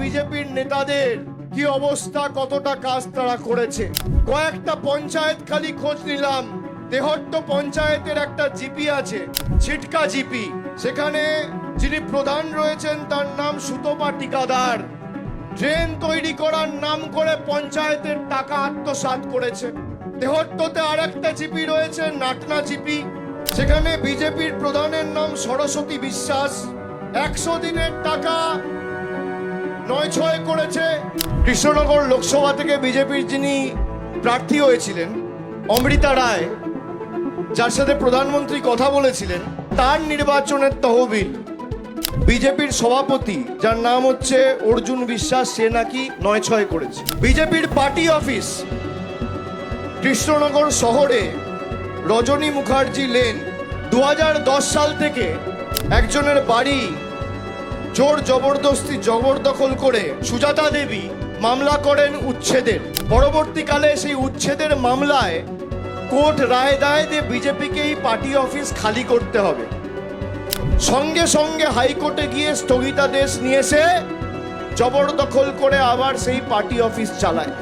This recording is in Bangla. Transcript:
বিজেপির নেতাদের কি অবস্থা, কতটা কাজ তারা করেছে? কয়েকটা পঞ্চায়েত খালি খোঁজ নিলাম। দেহট্ট পঞ্চায়েতের একটা জিপি আছে, ছিটকা জিপি। সেখানে যিনি প্রধান রয়েছেন, তার নাম সুতপা টিকাদার ড্রেন তৈরি করার নাম করে পঞ্চায়েতের টাকা আত্মসাৎ করেছে। দেহট্টতে আর একটা জিপি রয়েছে, নাটনা জিপি। সেখানে বিজেপির প্রধানের নাম সরস্বতী বিশ্বাস। একশো দিনের টাকা নয় ছয় করেছে কৃষ্ণনগর লোকসভা থেকে বিজেপির যিনি প্রার্থী হয়েছিলেন, অমৃতা রায়, যার সাথে প্রধানমন্ত্রী কথা বলেছিলেন, তার নির্বাচনের তহবিল। বিজেপির সভাপতি, যার নাম হচ্ছে অর্জুন বিশ্বাস, সে নাকি নয় ছয় করেছে। বিজেপির পার্টি অফিস, কৃষ্ণনগর শহরে রজনী মুখার্জি লেন, দু হাজার দশ সাল থেকে একজনের বাড়ি জোর জবরদস্তি জবরদখল করে সুজাতা দেবী মামলা করেন উচ্ছেদের। পরবর্তীকালে সেই উচ্ছেদের মামলায় কোর্ট রায় দেয় যে বিজেপিকে এই পার্টি অফিস খালি করতে হবে। সঙ্গে সঙ্গে হাইকোর্টে গিয়ে স্থগিতাদেশ নিয়ে এসে জবরদখল করে আবার সেই পার্টি অফিস চালায়।